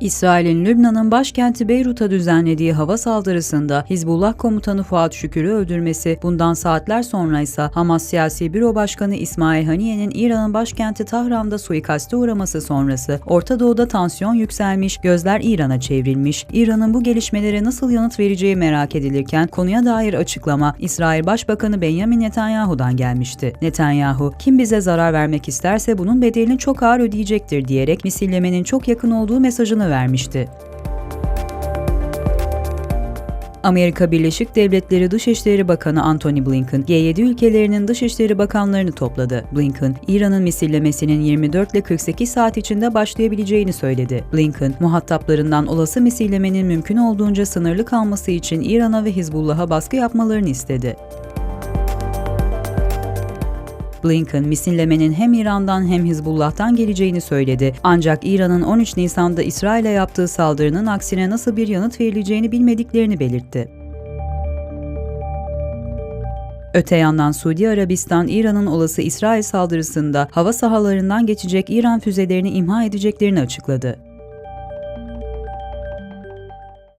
İsrail'in Lübnan'ın başkenti Beyrut'a düzenlediği hava saldırısında Hizbullah komutanı Fuat Şükür'ü öldürmesi, bundan saatler sonra ise Hamas Siyasi Büro Başkanı İsmail Haniye'nin İran'ın başkenti Tahran'da suikaste uğraması sonrası Orta Doğu'da tansiyon yükselmiş, gözler İran'a çevrilmiş, İran'ın bu gelişmelere nasıl yanıt vereceği merak edilirken konuya dair açıklama İsrail Başbakanı Benjamin Netanyahu'dan gelmişti. Netanyahu, kim bize zarar vermek isterse bunun bedelini çok ağır ödeyecektir diyerek misillemenin çok yakın olduğu mesajını vermişti. Amerika Birleşik Devletleri Dışişleri Bakanı Antony Blinken, G7 ülkelerinin dışişleri bakanlarını topladı. Blinken, İran'ın misillemesinin 24 ile 48 saat içinde başlayabileceğini söyledi. Blinken, muhataplarından olası misillemenin mümkün olduğunca sınırlı kalması için İran'a ve Hizbullah'a baskı yapmalarını istedi. Blinken, misillemenin hem İran'dan hem Hizbullah'tan geleceğini söyledi. Ancak İran'ın 13 Nisan'da İsrail'e yaptığı saldırının aksine nasıl bir yanıt verileceğini bilmediklerini belirtti. Öte yandan Suudi Arabistan, İran'ın olası İsrail saldırısında hava sahalarından geçecek İran füzelerini imha edeceklerini açıkladı.